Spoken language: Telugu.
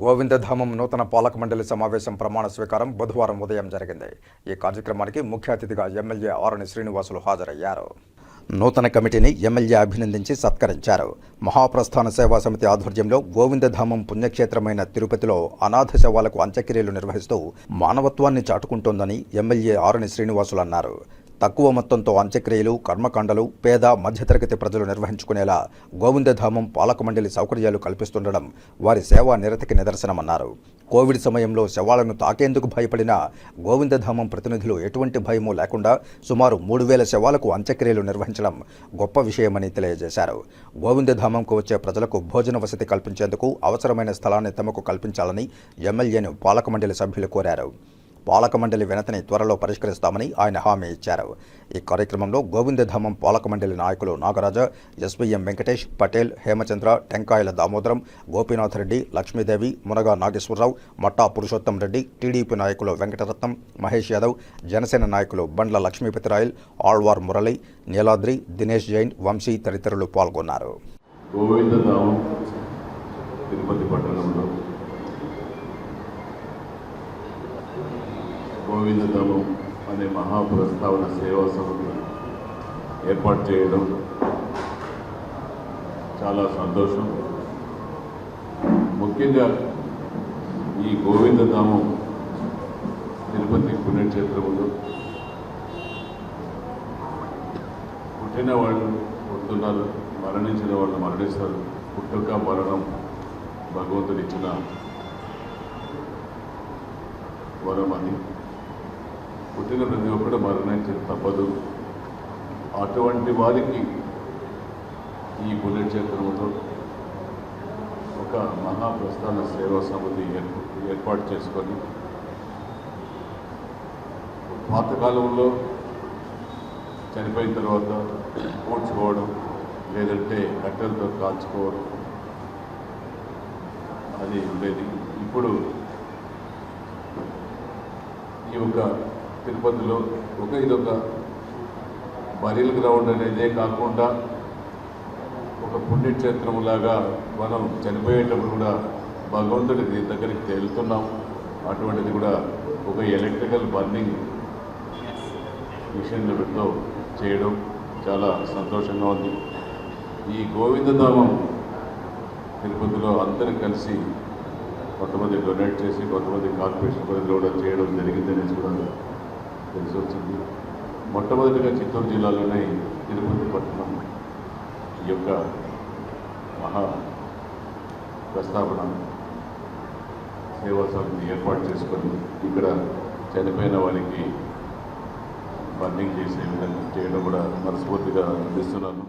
గోవిందధామం నూతన పాలక మండలి సమావేశం ప్రమాణ స్వీకారం బుధవారం ఉదయం జరిగింది. ఈ కార్యక్రమానికి ముఖ్య అతిథిగా ఎమ్మెల్యే ఆరణి శ్రీనివాసులు హాజరయ్యారు. నూతన కమిటీని ఎమ్మెల్యే అభినందించి సత్కరించారు. మహాప్రస్థాన సేవా సమితి ఆధ్వర్యంలో గోవిందధామం పుణ్యక్షేత్రమైన తిరుపతిలో అనాథ శవాలకు అంత్యక్రియలు నిర్వహిస్తూ మానవత్వాన్ని చాటుకుంటోందని ఎమ్మెల్యే ఆరణి శ్రీనివాసులు అన్నారు. తక్కువ మొత్తంతో అంత్యక్రియలు కర్మకాండలు పేద మధ్యతరగతి ప్రజలు నిర్వహించుకునేలా గోవిందధామం పాలక మండలి సౌకర్యాలు కల్పిస్తుండడం వారి సేవా నిరతికి నిదర్శనమన్నారు. కోవిడ్ సమయంలో శవాలను తాకేందుకు భయపడిన గోవిందధామం ప్రతినిధులు ఎటువంటి భయము లేకుండా సుమారు మూడు వేల శవాలకు అంత్యక్రియలు నిర్వహించడం గొప్ప విషయమని తెలియజేశారు. గోవిందధామంకు వచ్చే ప్రజలకు భోజన వసతి కల్పించేందుకు అవసరమైన స్థలాన్ని తమకు కల్పించాలని ఎమ్మెల్యేను పాలక మండలి సభ్యులు కోరారు. పాలక మండలి వినతిని త్వరలో పరిష్కరిస్తామని ఆయన హామీ ఇచ్చారు. ఈ కార్యక్రమంలో గోవిందధామం పాలక మండలి నాయకులు నాగరాజ ఎస్వీఎం వెంకటేష్ పటేల్ హేమచంద్ర టెంకాయల దామోదరం గోపీనాథ్ రెడ్డి లక్ష్మీదేవి మునగా నాగేశ్వరరావు మట్టా పురుషోత్తం రెడ్డి టీడీపీ నాయకులు వెంకటరత్నం మహేష్ యాదవ్ జనసేన నాయకులు బండ్ల లక్ష్మీపతిరాయల్ ఆళ్వార్ మురళి నీలాద్రి దినేష్ జైన్ వంశీ తదితరులు పాల్గొన్నారు. గోవిందధామం తిరుపతి పట్టణంలో గోవిందధామం అనే మహాప్రస్తావన సేవా సంస్థ ఏర్పాటు చేయడం చాలా సంతోషం. ముఖ్యంగా ఈ గోవిందధామం తిరుపతి పుణ్యక్షేత్రంలో పుట్టిన వాళ్ళు పుడుతున్నారు మరణించిన వాళ్ళు మరణిస్తారు. పుట్టుక మరణం భగవంతుడిచ్చిన వరం అని పుట్టిన ప్రతి ఒక్కడు మరణించడం తప్పదు. అటువంటి వారికి ఈ బుల్లెట్ చక్రంతో ఒక మహాప్రస్థాన సేవా సమితి ఏర్పాటు చేసుకొని పాతకాలంలో చనిపోయిన తర్వాత పూడ్చుకోవడం లేదంటే కట్టెలతో కాల్చుకోవడం అది ఉండేది. ఇప్పుడు ఈ యొక్క తిరుపతిలో ఒక ఇదొక బరీల్ గ్రౌండ్ అనేదే కాకుండా ఒక పుణ్యక్షేత్రం లాగా మనం చనిపోయేటప్పుడు కూడా భగవంతుడి దగ్గరికి తేలుతున్నాం. అటువంటిది కూడా ఒక ఎలక్ట్రికల్ బర్నింగ్ మిషన్లతో చేయడం చాలా సంతోషంగా ఉంది. ఈ గోవిందధామం తిరుపతిలో అందరూ కలిసి కొంతమంది డొనేట్ చేసి కొంతమంది కార్పొరేషన్ పరిధిలో కూడా చేయడం జరిగిందనేసి కూడా తెలిసి వచ్చింది. మొట్టమొదటిగా చిత్తూరు జిల్లాలోనే తిరుపతి పట్టణం ఈ యొక్క మహా ప్రస్తావన సేవా సమితి ఏర్పాటు చేసుకొని ఇక్కడ చనిపోయిన వారికి బర్నింగ్ చేసే విధంగా చేయడం కూడా మనస్ఫూర్తిగా అందిస్తున్నాను